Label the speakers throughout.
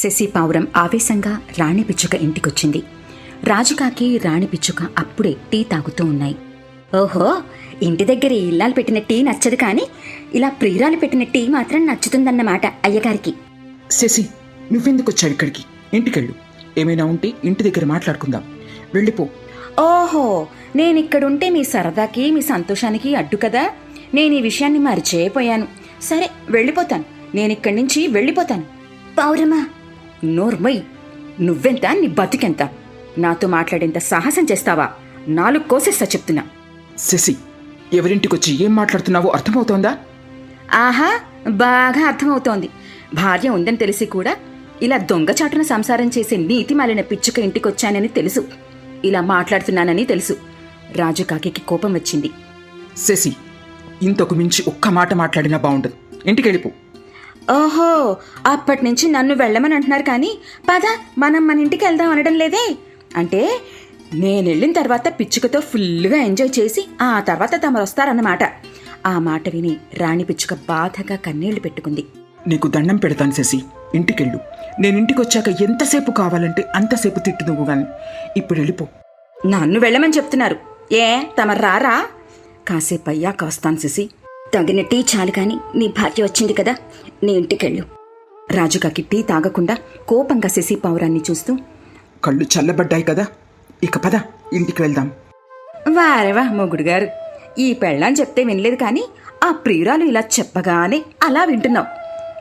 Speaker 1: శశి పావురం ఆవేశంగా రాణి పిచ్చుక ఇంటికొచ్చింది. రాజుకాకి రాణి పిచ్చుక అప్పుడే టీ తాగుతూ ఉన్నాయి. ఓహో ఇంటి దగ్గర ఈ ఇల్లాలు పెట్టిన టీ నచ్చదు కానీ ఇలా ప్రియురాలు పెట్టిన టీ మాత్రం నచ్చుతుందన్నమాట అయ్యగారికి.
Speaker 2: శశి నువ్వెందుకు వచ్చావు ఇక్కడికి? ఇంటికెళ్ళు. ఏమైనా ఉంటే ఇంటి దగ్గర మాట్లాడుకుందాం. వెళ్ళిపో.
Speaker 1: ఓహో నేనిక్కడుంటే మీ సరదాకి మీ సంతోషానికి అడ్డు కదా? నేను ఈ విషయాన్ని మరిచేయపోయాను. సరే వెళ్ళిపోతాను. నేనిక్కడి నుంచి వెళ్ళిపోతాను. పౌరమా నోర్మయ్ నువ్వెంత నీ బతికెంత? నాతో మాట్లాడేంత సాహసం చేస్తావా? నాలుగు కోసేస్తా చెప్తున్నా.
Speaker 2: శశి ఎవరింటికొచ్చి ఏం మాట్లాడుతున్నావో అర్థమవుతోందా?
Speaker 1: ఆహా బాగా అర్థమవుతోంది. భార్య ఉందని తెలిసి కూడా ఇలా దొంగచాటున సంసారం చేసే నీతి మాలిన పిచ్చుక ఇంటికొచ్చానని తెలుసు. ఇలా మాట్లాడుతున్నానని తెలుసు. రాజు కాకి కోపం వచ్చింది.
Speaker 2: శశి ఇంతకు మించి ఒక్క మాట మాట్లాడినా బాగుండదు ఇంటికెళ్ళిపో.
Speaker 1: ఓహో అప్పటి నుంచి నన్ను వెళ్ళమని అంటున్నారు కానీ పద మనం మన ఇంటికి వెళ్దాం అనడం లేదే. అంటే నేను వెళ్ళిన తర్వాత పిచ్చుకతో ఫుల్గా ఎంజాయ్ చేసి ఆ తర్వాత తమరు వస్తారన్నమాట. ఆ మాట విని రాణి పిచ్చుక బాధగా కన్నీళ్ళు పెట్టుకుంది.
Speaker 2: నీకు దండం పెడతాను శశి ఇంటికెళ్ళు. నేను ఇంటికి వచ్చాక ఎంతసేపు కావాలంటే అంతసేపు తిట్టు నువ్వు గాని. ఇప్పుడు వెళ్ళిపో.
Speaker 1: నన్ను వెళ్ళమని చెప్తున్నారు. ఏ తమరు రారా? కాసేపు అయ్యాక వస్తాను సిసి తగిన టీ చాలు కాని నీ భార్య వచ్చింది కదా నీ ఇంటికెళ్ళు. రాజుగాకి టీ తాగకుండా కోపంగా శశి పావురాన్ని చూస్తూ
Speaker 2: కళ్ళు చల్లబడ్డాయి కదా ఇక పద ఇంటికి వెళ్దాం.
Speaker 1: వారేవా మొగుడు గారు. ఈ పెళ్ళని చెప్తే వినలేదు కానీ ఆ ప్రియురాలు ఇలా చెప్పగానే అలా వింటున్నావు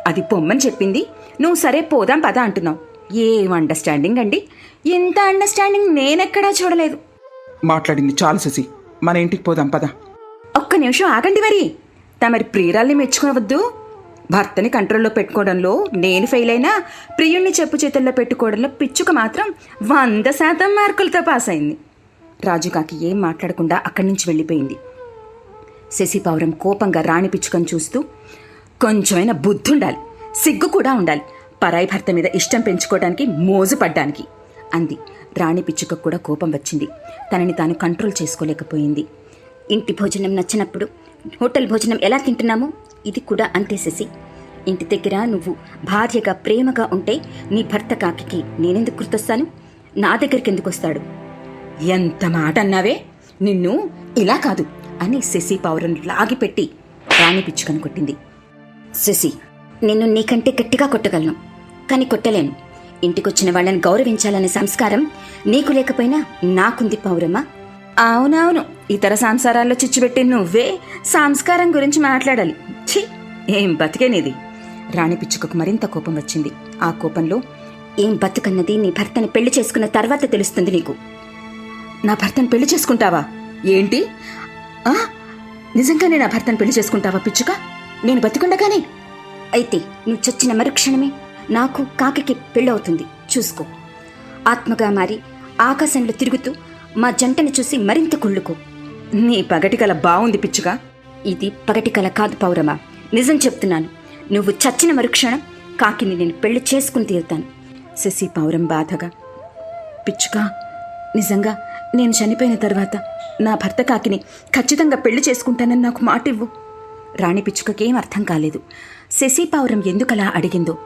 Speaker 1: అది పొమ్మని చెప్పింది నువ్వు సరే పోదాం పద అంటున్నావు ఏం అండర్స్టాండింగ్ అండి? ఇంత అండర్స్టాండింగ్ నేనెక్కడా చూడలేదు.
Speaker 2: మాట్లాడింది చాలు శశి మన ఇంటికి పోదాం పద.
Speaker 1: ఒక్క నిమిషం ఆగండి మరి. తమరి ప్రియురాల్ని మెచ్చుకోవద్దు భర్తని కంట్రోల్లో పెట్టుకోవడంలో నేను ఫెయిల్ అయినా ప్రియుణ్ణి చెప్పు చేతుల్లో పెట్టుకోవడంలో పిచ్చుక మాత్రం వంద శాతం మార్కులతో పాస్ అయింది. రాజుకాకి ఏం మాట్లాడకుండా అక్కడి నుంచి వెళ్ళిపోయింది. శశిపౌరం కోపంగా రాణి పిచ్చుకని చూస్తూ కొంచెమైనా బుద్ధి ఉండాలి సిగ్గు కూడా ఉండాలి. పరాయి భర్త మీద ఇష్టం పెంచుకోవడానికి మోజు పడ్డానికి అంది. రాణి పిచ్చుక కూడా కోపం వచ్చింది. తనని తాను కంట్రోల్ చేసుకోలేకపోయింది. ఇంటి భోజనం నచ్చినప్పుడు హోటల్ భోజనం ఎలా తింటున్నామో ఇది కూడా అంతే శశి. ఇంటి దగ్గర నువ్వు భార్యగా ప్రేమగా ఉంటే నీ భర్త కాకికి నేనెందుకు గుర్తొస్తాను? నా దగ్గరికి ఎందుకు వస్తాడు? ఎంత మాట అన్నావే? నిన్ను ఇలా కాదు అని శశి పౌరం లాగిపెట్టి రాణి పిచ్చుకను కొట్టింది. శశి నిన్ను నీకంటే గట్టిగా కొట్టగలను కానీ కొట్టలేను. ఇంటికొచ్చిన వాళ్ళని గౌరవించాలనే సంస్కారం నీకు లేకపోయినా నాకుంది పౌరమ్మ అవునవును. ఇతర సంసారాల్లో చిచ్చుపెట్టి నువ్వే సంస్కారం గురించి మాట్లాడాలి. ఛీ ఏం బతికేనిది? రాణి పిచ్చుకకు మరింత కోపం వచ్చింది. ఆ కోపంలో ఏం బతుకన్నది? నీ భర్తని పెళ్ళి చేసుకున్న తర్వాత తెలుస్తుంది నీకు. నా భర్తను పెళ్ళి చేసుకుంటావా? ఏంటి? ఆ? నిజంగానే నా భర్తను పెళ్ళి చేసుకుంటావా పిచ్చుక? నేను బతికుండగానే? అయితే నువ్వు చచ్చిన మరుక్షణమే నాకు కాకికి పెళ్ళవుతుంది. చూసుకో. ఆత్మగా మారి ఆకాశంలో తిరుగుతూ మా జంటని చూసి మరింత కుళ్ళుకో. నీ పగటి కల పిచ్చుగా. ఇది పగటికల కాదు పౌరమా. నిజం చెప్తున్నాను. నువ్వు చచ్చిన మరుక్షణం కాకిని నేను పెళ్ళి చేసుకుని తీరుతాను. శశి పౌరం బాధగా. పిచ్చుగా నిజంగా నేను చనిపోయిన తర్వాత నా భర్త కాకిని ఖచ్చితంగా పెళ్ళి చేసుకుంటానని నాకు మాట ఇవ్వు రాణి పిచ్చుకకేం అర్థం కాలేదు. శశి పావురం ఎందుకలా అడిగిందో.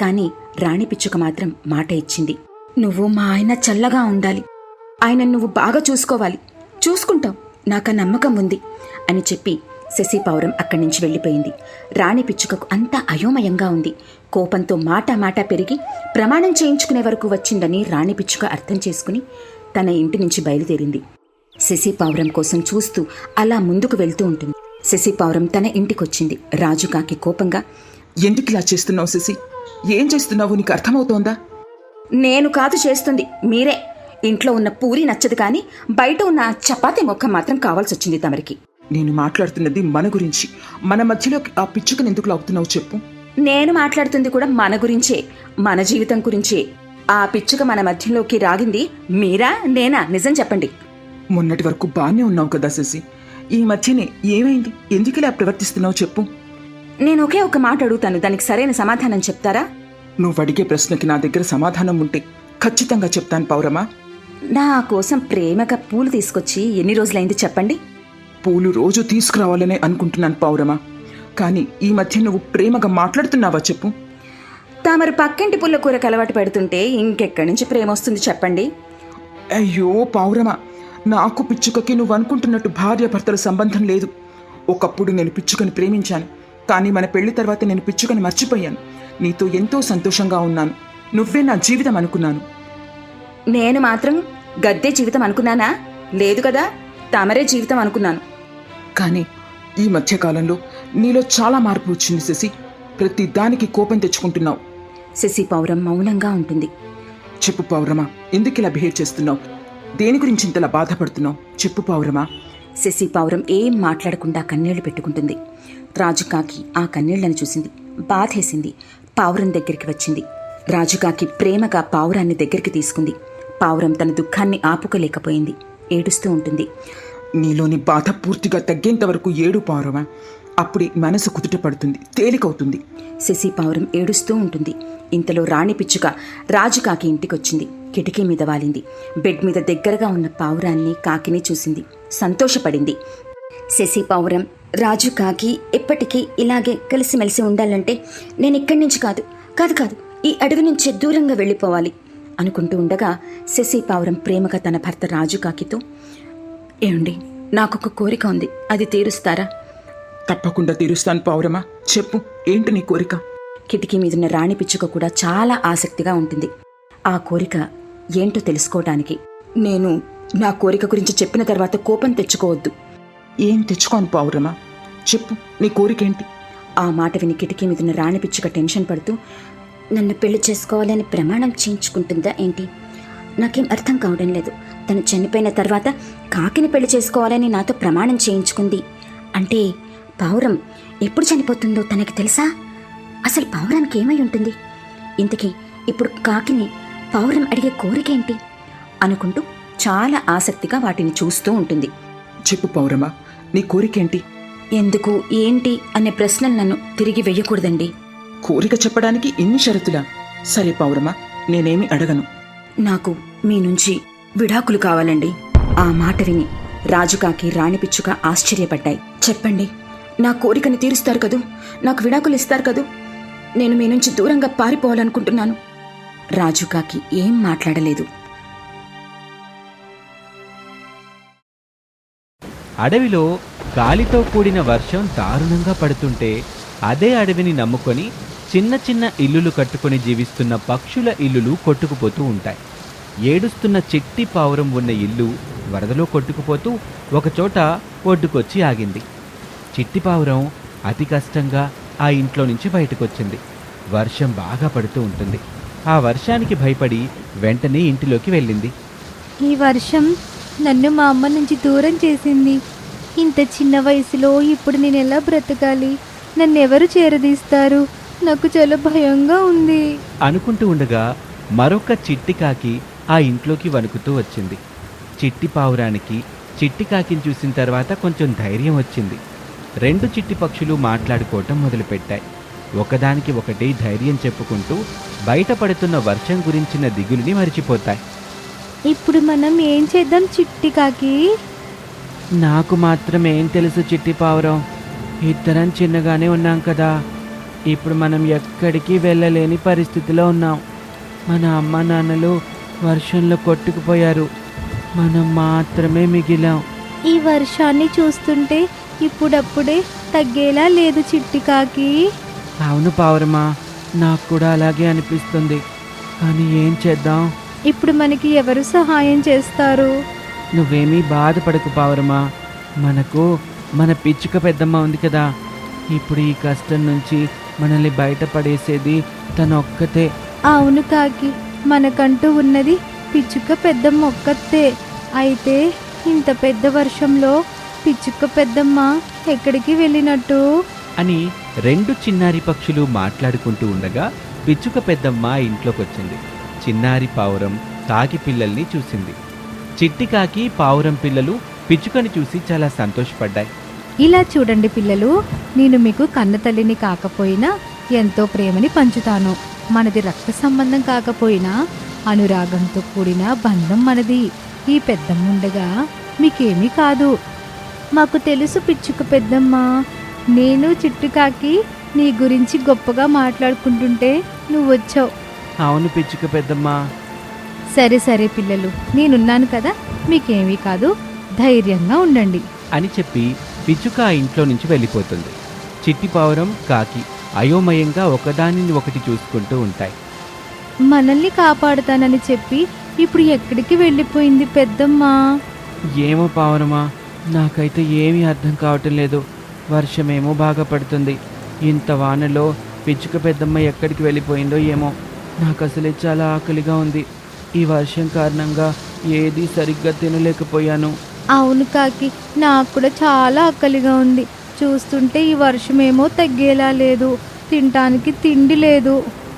Speaker 1: కానీ రాణి పిచ్చుక మాత్రం మాట ఇచ్చింది. నువ్వు మా ఆయన చల్లగా ఉండాలి. ఆయన నువ్వు బాగా చూసుకోవాలి. చూసుకుంటావు. నాకు నమ్మకం ఉంది అని చెప్పి శశి పావురం అక్కడి నుంచి వెళ్ళిపోయింది. రాణి పిచ్చుకకు అంతా అయోమయంగా ఉంది. కోపంతో మాట మాట పెరిగి ప్రమాణం చేయించుకునే వరకు వచ్చిందని రాణి పిచ్చుక అర్థం చేసుకుని తన ఇంటి నుంచి బయలుదేరింది. శశి పావురం కోసం చూస్తూ అలా ముందుకు వెళ్తూ ఉంటుంది. శశి తన ఇంటికొచ్చింది. రాజుకాకి కోపంగా
Speaker 2: ఎందుకు ఇలా చేస్తున్నావు శశి? ఏం చేస్తున్నావు? నీకు అర్థమవుతోందా?
Speaker 1: నేను కాదు చేస్తుంది. మీరే. ఇంట్లో ఉన్న పూరి నచ్చదు కానీ బయట ఉన్న చపాతీ మొక్క మాత్రం కావాల్సి వచ్చింది తమరికి.
Speaker 2: నేను మాట్లాడుతున్నది మన గురించి. మన మధ్యలో ఆ పిచ్చుకను ఎందుకు లాగుతున్నావు చెప్పు.
Speaker 1: నేను మాట్లాడుతుంది కూడా మన గురించే మన జీవితం గురించే. ఆ పిచ్చుక మన మధ్యలోకి రాగింది మీరా నేనా? నిజం చెప్పండి.
Speaker 2: మొన్నటి వరకు బాగానే ఉన్నావు కదా శశి. ఈ మధ్యనే ఏమైంది? ఎందుకు ఇలా ప్రవర్తిస్తున్నావు చెప్పు.
Speaker 1: నేను ఒకే ఒక మాట అడుగుతాను దానికి సరైన సమాధానం చెప్తారా?
Speaker 2: నువ్వు అడిగే ప్రశ్నకి నా దగ్గర సమాధానం ఉంటే ఖచ్చితంగా చెప్తాను పౌరమా.
Speaker 1: నా కోసం ప్రేమగా పూలు తీసుకొచ్చి ఎన్ని రోజులైంది చెప్పండి?
Speaker 2: పూలు రోజు తీసుకురావాలనే అనుకుంటున్నాను పౌరమా కానీ ఈ మధ్య నువ్వు ప్రేమగా మాట్లాడుతున్నావా చెప్పు.
Speaker 1: తమరు పక్కింటి పుల్ల కూరకు అలవాటు పెడుతుంటే ఇంకెక్కడి నుంచి ప్రేమ వస్తుంది చెప్పండి?
Speaker 2: అయ్యో పావురమా నాకు పిచ్చుకకి నువ్వు అనుకుంటున్నట్టు భార్యాభర్తల సంబంధం లేదు. ఒకప్పుడు నేను పిచ్చుకని ప్రేమించాను కానీ మన పెళ్ళి తర్వాత నేను పిచ్చుకని మర్చిపోయాను. నీతో ఎంతో సంతోషంగా ఉన్నాను. నువ్వే నా జీవితం అనుకున్నాను.
Speaker 1: నేను మాత్రం గద్దే జీవితం అనుకున్నానా? లేదు కదా తమరే జీవితం అనుకున్నాను.
Speaker 2: కానీ ఈ మధ్యకాలంలో నీలో చాలా మార్పు వచ్చింది శశి. ప్రతి దానికి కోపం తెచ్చుకుంటున్నావు.
Speaker 1: శశి పౌరం మౌనంగా ఉంటుంది.
Speaker 2: చెప్పు పౌరమా ఎందుకు ఇలా బిహేవ్ చేస్తున్నావు? దేని గురించి ఇంతలా బాధపడుతున్నావు? చెప్పు పౌరమా.
Speaker 1: శశి పౌరం ఏం మాట్లాడకుండా కన్నీళ్ళు పెట్టుకుంటుంది. రాజుకాకి ఆ కన్నీళ్ళను చూసింది బాధేసింది పావురం దగ్గరికి వచ్చింది. రాజుకాకి ప్రేమగా పావురాన్ని దగ్గరికి తీసుకుంది. పావురం తన దుఃఖాన్ని ఆపుకోలేకపోయింది. ఏడుస్తూ ఉంటుంది.
Speaker 2: నీలోని బాధ పూర్తిగా తగ్గేంత వరకు ఏడు పౌరమా అప్పుడే మనసు కుదుట పడుతుంది. తేలికవుతుంది.
Speaker 1: శశి పావురం ఏడుస్తూ ఉంటుంది. ఇంతలో రాణి పిచ్చుక రాజుకాకి ఇంటికొచ్చింది. కిటికీ మీద వాలింది. బెడ్ మీద దగ్గరగా ఉన్న పావురాన్ని కాకిని చూసింది. సంతోషపడింది. శశి పావురం రాజు కాకి ఎప్పటికీ ఇలాగే కలిసిమెలిసి ఉండాలంటే నేను ఇక్కడి నుంచి కాదు కాదు కాదు ఈ అడవి నుంచే దూరంగా వెళ్ళిపోవాలి. అనుకుంటూ ఉండగా శశి పావురం ప్రేమగా తన భర్త రాజు కాకితో ఏమండి నాకొక కోరిక ఉంది. అది తీరుస్తారా?
Speaker 2: తప్పకుండా తీరుస్తాను పౌరమా చెప్పు ఏంటి నీ కోరిక?
Speaker 1: కిటికీ మీదున్న రాణి పిచ్చుక కూడా చాలా ఆసక్తిగా ఉంటుంది. ఆ కోరిక ఏంటో తెలుసుకోవటానికి. నేను నా కోరిక గురించి చెప్పిన తర్వాత కోపం తెచ్చుకోవద్దు.
Speaker 2: ఏం తెచ్చుకోను పౌరమా చెప్పు నీ కోరికేంటి?
Speaker 1: ఆ మాట విని కిటికీ మీదున్న రాణి పిచ్చుక టెన్షన్ పడుతూ నన్ను పెళ్ళి చేసుకోవాలని ప్రమాణం చేయించుకుంటుందా ఏంటి? నాకేం అర్థం కావడం లేదు. తను చనిపోయిన తర్వాత కాకిని పెళ్ళి చేసుకోవాలని నాతో ప్రమాణం చేయించుకుంది. అంటే పావురం ఎప్పుడు చనిపోతుందో తనకి తెలుసా? అసలు పావురానికి ఏమై ఉంటుంది? ఇంతకీ ఇప్పుడు కాకిని పావురం అడిగే కోరికేంటి అనుకుంటూ చాలా ఆసక్తిగా వాటిని చూస్తూ ఉంటుంది.
Speaker 2: చెప్పు పౌరమా నీ కోరికేంటి
Speaker 1: ఎందుకు ఏంటి అనే ప్రశ్నలు నన్ను తిరిగి వెయ్యకూడదండి
Speaker 2: కోరిక చెప్పడానికి ఇన్ని షరతులా? సరే పౌరమా నేనేమి అడగను.
Speaker 1: నాకు మీ నుంచి విడాకులు కావాలండి. ఆ మాట విని రాజుకాకి రాణిపిచ్చుక ఆశ్చర్యపడ్డాయి. చెప్పండి నా కోరికని తీరుస్తారు కదూ? నాకు విడాకులు ఇస్తారు కదూ? నేను మీ నుంచి దూరంగా పారిపోవాలనుకుంటున్నాను. రాజుకాకి ఏం మాట్లాడలేదు.
Speaker 3: అడవిలో గాలితో కూడిన వర్షం దారుణంగా పడుతుంటే అదే అడవిని నమ్ముకొని చిన్న చిన్న ఇల్లులు కట్టుకొని జీవిస్తున్న పక్షుల ఇల్లులు కొట్టుకుపోతూ ఉంటాయి. ఏడుస్తున్న చిట్టి పావురం ఉన్న ఇల్లు వరదలో కొట్టుకుపోతూ ఒకచోట ఒడ్డుకొచ్చి ఆగింది. చిట్టి పావురం అతి కష్టంగా ఆ ఇంట్లో నుంచి బయటకొచ్చింది. వర్షం బాగా పడుతూ ఉంటుంది. ఆ వర్షానికి భయపడి వెంటనే ఇంటిలోకి వెళ్ళింది.
Speaker 4: ఈ వర్షం నన్ను మా అమ్మ నుంచి దూరం చేసింది. ఇంత చిన్న వయసులో ఇప్పుడు నేను ఎలా బ్రతకాలి? నన్ను ఎవరు చేరదీస్తారు? నాకు చాలా భయంగా ఉంది.
Speaker 3: అనుకుంటూ ఉండగా మరొక చిట్టి కాకి ఆ ఇంట్లోకి వణుకుతూ వచ్చింది. చిట్టి పావురానికి చిట్టి కాకిని చూసిన తర్వాత కొంచెం ధైర్యం వచ్చింది. రెండు చిట్టి పక్షులు మాట్లాడుకోవటం మొదలుపెట్టాయి. ఒకదానికి ఒకటి ధైర్యం చెప్పుకుంటూ బయటపడుతున్న వర్షం గురించిన దిగులుని మరిచిపోతాయి.
Speaker 4: ఇప్పుడు మనం ఏం చేద్దాం చిట్టి కాకి?
Speaker 3: నాకు మాత్రం ఏం తెలుసు చిట్టి పావురం? ఇద్దరం చిన్నగానే ఉన్నాం కదా. ఇప్పుడు మనం ఎక్కడికి వెళ్ళలేని పరిస్థితిలో ఉన్నాం. మన అమ్మ నాన్నలు వర్షంలో కొట్టుకుపోయారు. మనం మాత్రమే మిగిలాం.
Speaker 4: ఈ వర్షాన్ని చూస్తుంటే ఇప్పుడప్పుడే తగ్గేలా లేదు చిట్టి కాకి.
Speaker 3: అవును పావురమా నాకు కూడా అలాగే అనిపిస్తుంది. కానీ ఏం చేద్దాం?
Speaker 4: ఇప్పుడు మనకి ఎవరు సహాయం చేస్తారు?
Speaker 3: నువ్వేమీ బాధపడకు పావురమా మనకు మన పిచ్చుక పెద్దమ్మ ఉంది కదా. ఇప్పుడు ఈ కష్టం నుంచి మనల్ని బయటపడేసేది తను ఒక్కతే.
Speaker 4: అవును కాకి మనకంటూ ఉన్నది పిచ్చుక పెద్ద మొక్కతే అయితే ఇంత పెద్ద వర్షంలో పిచ్చుక పెద్దమ్మ ఎక్కడికి వెళ్ళినట్టు?
Speaker 3: అని రెండు చిన్నారి పక్షులు మాట్లాడుకుంటూ ఉండగా పిచ్చుక పెద్దమ్మ ఇంట్లోకొచ్చింది. చిన్నారి పావురం కాకి పిల్లల్ని చూసింది. చిట్టి కాకి పావురం పిల్లలు పిచ్చుకని చూసి చాలా సంతోషపడ్డాయి.
Speaker 4: ఇలా చూడండి పిల్లలు నేను మీకు కన్న తల్లిని కాకపోయినా ఎంతో ప్రేమని పంచుతాను. మనది రక్త సంబంధం కాకపోయినా అనురాగంతో కూడిన బంధం మనది. ఈ పెద్దమ్ముండగా మీకేమీ కాదు. మాకు తెలుసు పిచ్చుక పెద్దమ్మ. నేను చిట్టుకాకి నీ గురించి గొప్పగా మాట్లాడుకుంటుంటే నువ్వు వచ్చావు.
Speaker 3: అవును పిచ్చుక పెద్దమ్మ.
Speaker 4: సరే సరే పిల్లలు నేనున్నాను కదా మీకేమీ కాదు. ధైర్యంగా ఉండండి.
Speaker 3: అని చెప్పి పిచ్చుక ఆ ఇంట్లో నుంచి వెళ్ళిపోతుంది. చిట్టి పావురం కాకి అయోమయంగా ఒకదానిని ఒకటి చూసుకుంటూ ఉంటాయి.
Speaker 4: మనల్ని కాపాడుతానని చెప్పి ఇప్పుడు ఎక్కడికి వెళ్ళిపోయింది పెద్దమ్మ?
Speaker 3: ఏమో పావురమా నాకైతే ఏమీ అర్థం కావటం లేదు. వర్షమేమో బాగా పడుతుంది. ఇంత వానలో పిచ్చుక పెద్దమ్మ ఎక్కడికి వెళ్ళిపోయిందో ఏమో. నాకు అసలే చాలా ఆకలిగా ఉంది. ఈ వర్షం కారణంగా ఏది సరిగ్గా తినలేకపోయాను.
Speaker 4: అవును కాకి నాకు కూడా చాలా ఆకలిగా ఉంది. చూస్తుంటే ఈ వర్షమేమో తగ్గేలా లేదు. తినటానికి తిండి లేదు.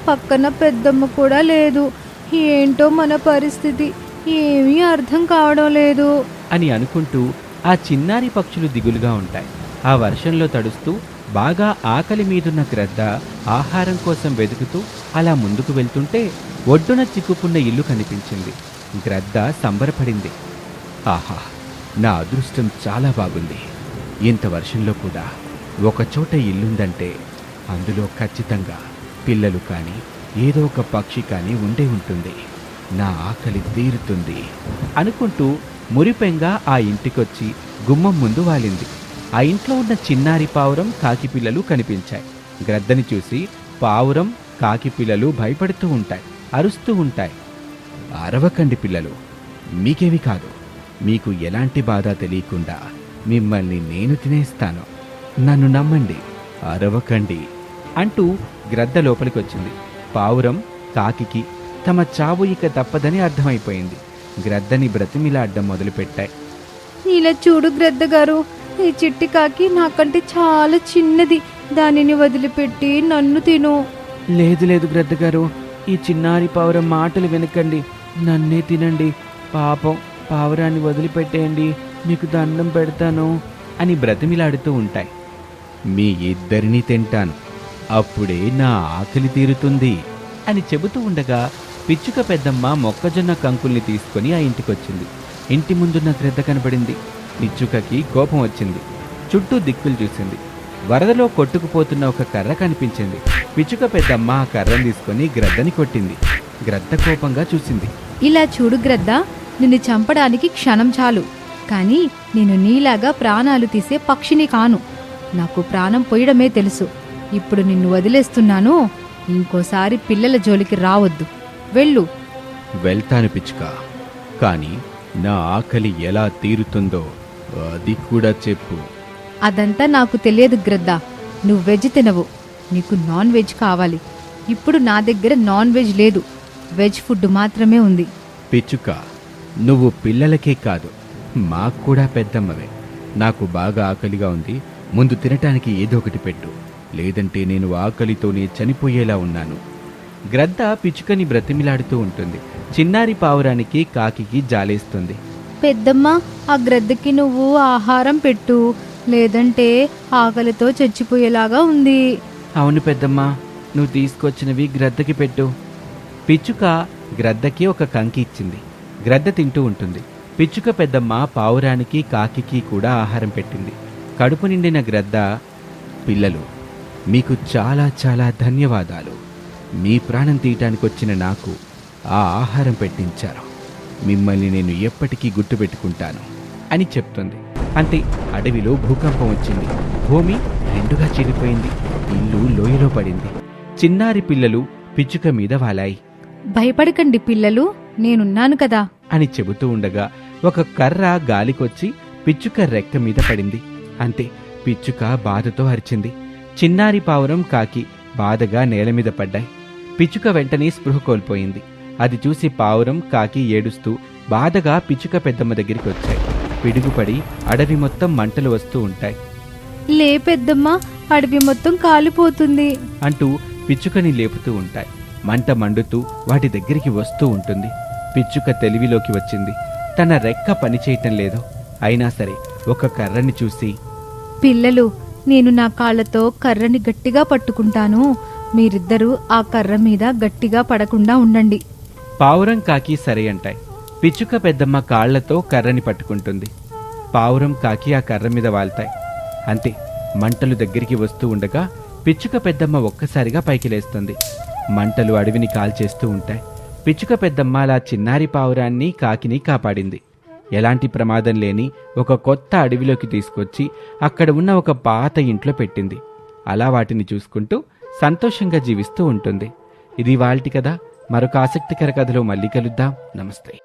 Speaker 4: పక్కన పెద్దమ్మ కూడా లేదు. ఏంటో మన పరిస్థితి. ఏమీ అర్థం కావడం లేదు.
Speaker 3: అని అనుకుంటూ ఆ చిన్నారి పక్షులు దిగులుగా ఉంటాయి. ఆ వర్షంలో తడుస్తూ బాగా ఆకలి మీదున్న గ్రద్ద ఆహారం కోసం వెతుకుతూ అలా ముందుకు వెళ్తుంటే ఒడ్డున చిక్కుకున్న ఇల్లు కనిపించింది. గ్రద్ద సంబరపడింది. ఆహా నా అదృష్టం చాలా బాగుంది. ఇంత వర్షంలో కూడా ఒకచోట ఇల్లుందంటే అందులో ఖచ్చితంగా పిల్లలు కానీ ఏదో ఒక పక్షి కానీ ఉండే ఉంటుంది. నా ఆకలి తీరుతుంది అనుకుంటూ మురిపెంగ ఆ ఇంటికొచ్చి గుమ్మం ముందు వాలింది. ఆ ఇంట్లో ఉన్న చిన్నారి పావురం కాకి పిల్లలు కనిపించాయి. గ్రద్దని చూసి పావురం కాకి పిల్లలు భయపడుతూ ఉంటాయి అరుస్తూ ఉంటాయి. అరవకండి పిల్లలు మీకేమి కాదు. మీకు ఎలాంటి బాధ తెలియకుండా మిమ్మల్ని నేను తినేస్తాను. నన్ను నమ్మండి అరవకండి అంటూ గ్రద్ద లోపలికి వచ్చింది పావురం కాకికి తమ చావు ఇక తప్పదని అర్థమైపోయింది. గ్రద్దని బ్రతిమిలాడ్డం మొదలుపెట్టాయి.
Speaker 4: ఇలా చూడు గ్రద్ద గారు ఈ చిట్టి కాకి నాకంటే చాలా చిన్నది. దానిని వదిలిపెట్టి నన్ను తిను.
Speaker 3: లేదు లేదు గ్రద్ద గారు ఈ చిన్నారి పావురం మాటలు వినకండి. నన్నే తినండి. పాపం. పావురాన్ని వదిలిపెట్టేయండి మీకు దండం పెడతాను అని బ్రతిమిలాడుతూ ఉంటాయి. మీ ఇద్దరిని తింటాను అప్పుడే నా ఆకలి తీరుతుంది అని చెబుతూ ఉండగా పిచ్చుక పెద్దమ్మ మొక్కజొన్న కంకుల్ని తీసుకొని ఆ ఇంటికొచ్చింది. ఇంటి ముందున్న గ్రద్ద కనబడింది. పిచ్చుకకి కోపం వచ్చింది. చుట్టూ దిక్కులు చూసింది. వరదలో కొట్టుకుపోతున్న ఒక కర్ర కనిపించింది. పిచ్చుక పెద్దమ్మ ఆ కర్రను తీసుకొని గ్రద్దని కొట్టింది. గ్రద్ద కోపంగా చూసింది.
Speaker 4: ఇలా చూడు గ్రద్ద నిన్ను చంపడానికి క్షణం చాలు. కానీ నేను నీలాగా ప్రాణాలు తీసే పక్షిని కాను. నాకు ప్రాణం పోయడమే తెలుసు. ఇప్పుడు నిన్ను వదిలేస్తున్నాను. ఇంకోసారి పిల్లల జోలికి రావద్దు. వెళ్ళు.
Speaker 3: వెళ్తాను పిచ్చుక. కానీ నా ఆకలి ఎలా తీరుతుందో అది కూడా చెప్పు.
Speaker 4: అదంతా నాకు తెలియదు గ్రద్ద. నువ్వు వెజ్ తినవు. నీకు నాన్ వెజ్ కావాలి. ఇప్పుడు నా దగ్గర నాన్ వెజ్ లేదు. వెజ్ ఫుడ్ మాత్రమే ఉంది.
Speaker 3: పిచ్చుక నువ్వు పిల్లలకే కాదు మాకు కూడా పెద్దమ్మవే. నాకు బాగా ఆకలిగా ఉంది ముందు తినటానికి ఏదో ఒకటి పెట్టు. లేదంటే నేను ఆకలితోనే చనిపోయేలా ఉన్నాను. గ్రద్ద పిచ్చుకని బ్రతిమిలాడుతూ ఉంటుంది. చిన్నారి పావురానికి కాకికి జాలేస్తుంది.
Speaker 4: పెద్దమ్మ ఆ గ్రద్దకి నువ్వు ఆహారం పెట్టు. లేదంటే ఆకలితో చచ్చిపోయేలాగా ఉంది.
Speaker 3: అవును పెద్దమ్మా నువ్వు తీసుకొచ్చినవి గ్రద్దకి పెట్టు. పిచ్చుక గ్రద్దకి ఒక కంకి ఇచ్చింది. గ్రద్ద తింటూ ఉంటుంది. పిచ్చుక పెద్దమ్మ పావురానికి కాకికి కూడా ఆహారం పెట్టింది. కడుపు నిండిన గ్రద్ద పిల్లలు మీకు చాలా చాలా ధన్యవాదాలు. మీ ప్రాణం తీయటానికి వచ్చిన నాకు ఆ ఆహారం పెట్టించారు. మిమ్మల్ని నేను ఎప్పటికీ గుర్తుపెట్టుకుంటాను అని చెప్తుంది. అంతే అడవిలో భూకంపం వచ్చింది. భూమి రెండుగా చెడిపోయింది. ఇల్లు లోయలో పడింది. చిన్నారి పిల్లలు పిచ్చుక మీద వాలాయి.
Speaker 4: భయపడకండి పిల్లలు. నేనున్నాను కదా.
Speaker 3: అని చెబుతూ ఉండగా ఒక కర్ర గాలికొచ్చి పిచ్చుక రెక్క మీద పడింది. అంతే పిచ్చుక బాధతో అరిచింది. చిన్నారి పావురం కాకి బాధగా నేల మీద పడ్డాయి. పిచ్చుక వెంటనే స్పృహ కోల్పోయింది. అది చూసి పావురం కాకి ఏడుస్తూ బాధగా పిచ్చుక పెద్దమ్మ దగ్గరికి వచ్చాయి. పిడుగుపడి అడవి మొత్తం మంటలు వస్తూ ఉంటాయి.
Speaker 4: లే పెద్దమ్మ అడవి మొత్తం కాలిపోతుంది.
Speaker 3: అంటూ పిచ్చుకని లేపుతూ ఉంటాయి. మంట మండుతూ వాటి దగ్గరికి వస్తూ ఉంటుంది. పిచ్చుక తెలివిలోకి వచ్చింది. తన రెక్క పనిచేయటం లేదు. అయినా సరే ఒక కర్రని చూసి
Speaker 4: పిల్లలు నేను నా కాళ్ళతో కర్రని గట్టిగా పట్టుకుంటాను. మీరిద్దరూ ఆ కర్ర మీద గట్టిగా పడకుండా ఉండండి.
Speaker 3: పావురం కాకి సరే అంటాయి. పిచ్చుక పెద్దమ్మ కాళ్ళతో కర్రని పట్టుకుంటుంది. పావురం కాకి ఆ కర్ర మీద వాళ్తాయి. అంతే మంటలు దగ్గరికి వస్తూ ఉండగా పిచ్చుక పెద్దమ్మ ఒక్కసారిగా పైకి లేస్తుంది. మంటలు అడవిని కాల్చేస్తూ ఉంటాయి. పిచ్చుక పెద్దమ్మ అలా చిన్నారి పావురాన్ని కాకిని కాపాడింది. ఎలాంటి ప్రమాదం లేని ఒక కొత్త అడవిలోకి తీసుకొచ్చి అక్కడ ఉన్న ఒక పాత ఇంట్లో పెట్టింది. అలా వాటిని చూసుకుంటూ సంతోషంగా జీవిస్తూ ఉంటుంది. ఇది వాల్టి కదా మరొక ఆసక్తికర కథలో మళ్ళీ కలుద్దాం. నమస్తే.